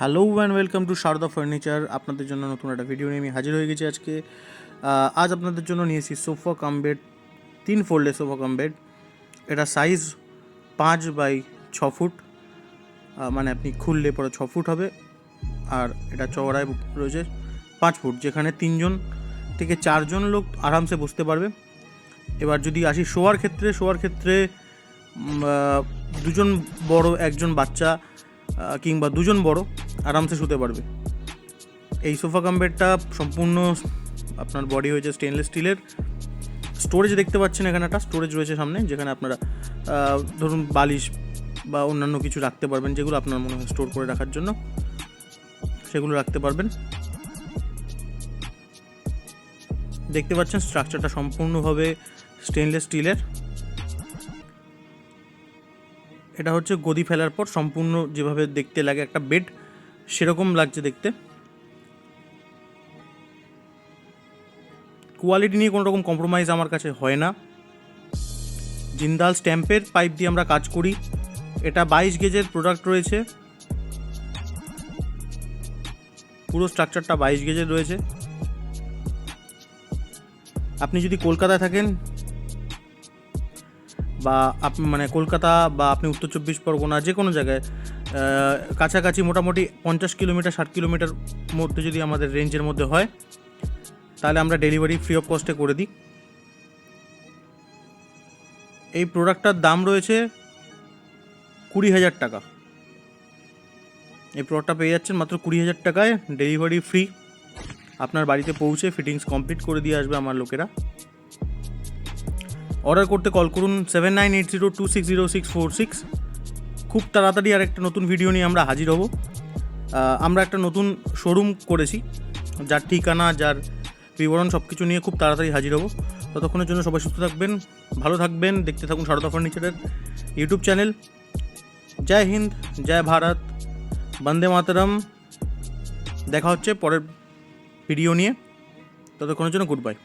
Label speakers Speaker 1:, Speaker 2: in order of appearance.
Speaker 1: Hello and welcome to Sharda Furniture. আপনাদের জন্য নতুন একটা ভিডিও নিয়ে আমি হাজির হয়ে গেছি আজকে। আজ আপনাদের জন্য নিয়েছি সোফা কাম বেড, তিন ফোল্ডের সোফা কাম বেড। এটা সাইজ পাঁচ বাই ছ ফুট মানে আপনি খুললে পরে ছ ফুট হবে। আর এটা চওড়ায় রয়েছে পাঁচ ফুট, যেখানে তিনজন থেকে চারজন লোক আরামসে বসতে পারবে। এবার যদি আসি শোয়ার ক্ষেত্রে শোয়ার ক্ষেত্রে দুজন বড়, একজন বাচ্চা কিংবা দুজন বড় আরামসে শুতে পারবে। এই সোফা কাম বেডটা সম্পূর্ণ আপনার বডি হয়েছে স্টেনলেস স্টিলের স্টোরেজ দেখতে পাচ্ছেন এখানে একটা স্টোরেজ রয়েছে সামনে, যেখানে আপনারা ধরুন বালিশ বা অন্যান্য কিছু রাখতে পারবেন, যেগুলো আপনার মনে হয় স্টোর করে রাখার জন্য। সেগুলো রাখতে পারবেন। দেখতে পাচ্ছেন স্ট্রাকচারটা সম্পূর্ণভাবে স্টেনলেস স্টিলের এটা হচ্ছে গদি ফেলার পর সম্পূর্ণ যেভাবে দেখতে লাগে একটা বেড সেরকম লাগছে দেখতে। কোয়ালিটি নিয়ে কোনো রকম কম্প্রোমাইজ আমার কাছে হয় না। জিন্দাল স্ট্যাম্পের পাইপ দিয়ে আমরা কাজ করি। এটা বাইশ গেজের প্রোডাক্ট রয়েছে। পুরো স্ট্রাকচারটা বাইশ গেজের রয়েছে। আপনি যদি কলকাতায় থাকেন বা আপনি মানে কলকাতা বা আপনি উত্তর চব্বিশ পরগনা যে কোনো জায়গায় কাছাকাছি মোটামুটি পঞ্চাশ কিলোমিটার, ষাট কিলোমিটার মধ্যে যদি আমাদের রেঞ্জের মধ্যে হয়, তাহলে আমরা ডেলিভারি ফ্রি অফ কস্টে করে দিই। এই প্রোডাক্টটার দাম রয়েছে কুড়ি হাজার টাকা। এই প্রোডাক্টটা পেয়ে যাচ্ছেন মাত্র কুড়ি হাজার টাকায়, ডেলিভারি ফ্রি। আপনার বাড়িতে পৌঁছে ফিটিংস কমপ্লিট করে দিয়ে আসবে আমার লোকেরা। অর্ডার করতে কল করুন seven nine eight zero two six zero six four six. খুব তাড়াতাড়ি আর একটা নতুন ভিডিও নিয়ে আমরা হাজির হব। আমরা একটা নতুন শোরুম করেছি, যার ঠিকানা, যার বিবরণ সব কিছু নিয়ে খুব তাড়াতাড়ি হাজির হব। ততক্ষণের জন্য সবাই সুস্থ থাকবেন, ভালো থাকবেন, দেখতে থাকুন সারদা ফার্নিচারের ইউটিউব চ্যানেল জয় হিন্দ, জয় ভারত, বন্দে মাতরম। দেখা হচ্ছে পরের ভিডিও নিয়ে। ততক্ষণের জন্য গুড বাই